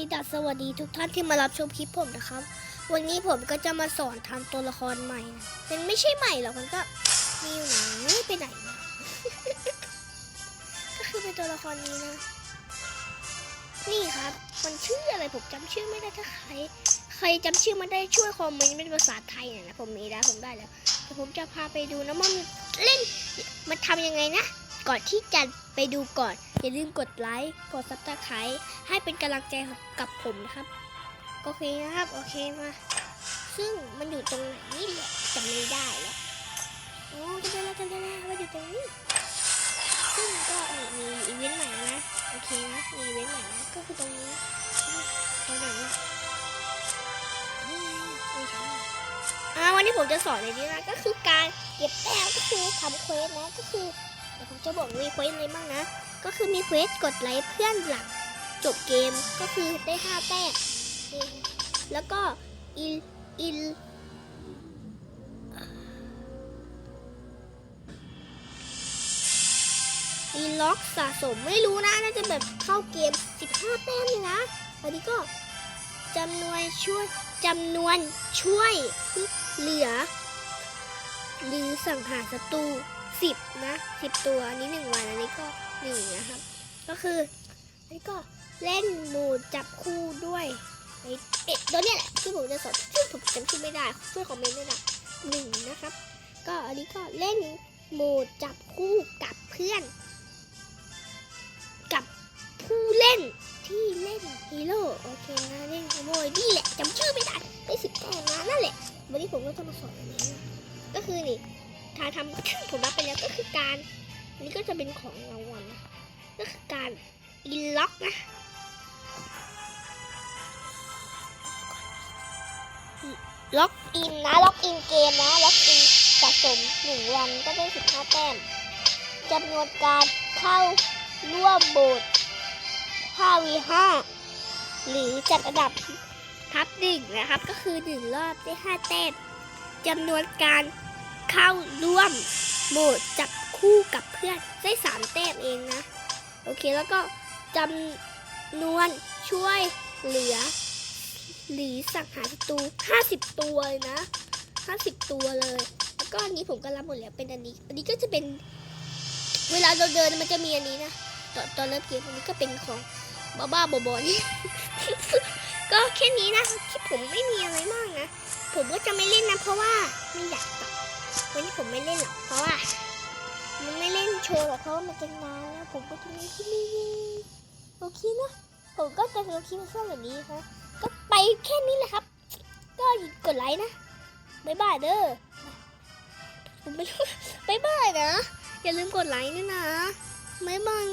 ีดัสสวัสดีทุกท่านที่มารับชมคลิปผมนะครับ วันนี้ผมก็จะมาสอนทำตัวละครใหม่นะเป็นไม่ใช่ใหม่หรอกมันก็มีอยู่ไหนไปไหนวะก็คือเป็นตัวละครนี้นะ นี่ครับ มันชื่ออะไรผมจำชื่อไม่ได้ถ้าใคร ใครจำชื่อมันได้ช่วยคอมเมนต์เป็นภาษาไทยหน่อยนะผมมีแล้วผมได้แล้วแต่ผมจะพาไปดูนะมันเล่นมันทำยังไงนะ ก่อนที่จะไปดูก่อน อย่าลืมกดไลค์ กดซับสไครต์ให้เป็นกำลังใจกับผมนะครับ โอเคนะครับ โอเคมา ซึ่งมันอยู่ตรงไหนนี่แหละจำไม่ได้แล้วโอ้จำได้แล้วจำได้แล้วว่าอยู่ตรงนี้ ซึ่งก็มีอีเวนต์ใหม่นะ โอเคนะ มีอีเวนต์ใหม่นะก็คือตรงนี้ตรงไหนอะนี่ไงไม่ใช่อ่าวันนี้ผมจะสอนในนี้นะก็คือการเก็บแต้มก็คือทำเควสนะก็คือ จะบอกมีเควสอะไรบ้างนะ ก็คือมีเควสกดไลค์เพื่อนหลังจบเกมก็คือได้ห้าแต้มแล้วก็อินอินอินล็อกสะสมไม่รู้นะ น่าจะแบบเข้าเกม 15 แต้มเลยนะอันนี้ก็จำนวนช่วยจำนวนช่วยเหลือ หรือสังหารศัตรู สิบนะสิบตัวอันนี้หนึ่งวันอันนี้ก็หนึ่งนะครับ ก็คืออันนี้ก็เล่นหมดจับคู่ด้วยไอ้เอ๊ะตัวเนี้ยแหละที่ผมจะสอนซึ่งผมจำชื่อไม่ได้ช่วยคอมเมนต์ด้วยนะหนึ่งนะครับ ก็อันนี้ก็เล่นหมดจับคู่กับเพื่อน กับผู้เล่นที่เล่นฮีโร่โอเคนะเล่นขโมยนี่แหละจำชื่อไม่ได้ได้สิบแต้มมานั่นแหละวันนี้ผมก็จะมาสอนอันนี้ก็คือนี่ ถ้าทำผมรับไปแล้วก็คือการอันนี้ก็จะเป็นของรางวัลนะก็คือการอินล็อกนะล็อกอินนะล็อกอินเกมนะล็อกอินสะสมหนึ่งวันก็ได้สิบห้าแต้มจำนวนการเข้าร่วมโบส5 v 5หรือจัดอันดับทับหนึ่งนะครับ ก็คือหนึ่งรอบได้ห้าแต้มจำนวนการ เข้าร่วมโหมดจับคู่กับเพื่อนได้สามแต้มเองนะ โอเคแล้วก็จำนวนช่วยเหลือ หรือสังหารศัตรู50 ตัวเลยนะ 50 ตัวเลย แล้วก็อันนี้ผมก็รับหมดแล้วเป็นอันนี้ อันนี้ก็จะเป็น เวลาเราเดินมันจะมีอันนี้นะตอนตอนเริ่มเกมอันนี้ก็เป็นของบ้าบ้าๆบอนี่ก็แค่นี้นะที่ผมไม่มีอะไรมากนะ ผมก็จะไม่เล่นนะเพราะว่าไม่อยากตัด วันนี้ผมไม่เล่นหรอกเพราะว่า มันไม่เล่นโชว์หรอกเพราะว่ามันจะนานแล้วผมก็จะไม่ที่นี่โอเคนะผมก็จะลงคลิปสั้นแบบนี้ครับก็ไปแค่นี้แหละครับ ก็กดไลค์นะบ๊ายบายเด้อผมไม่รู้บ๊ายบายนะอย่าลืมกดไลค์ด้วยนะบ๊ายบาย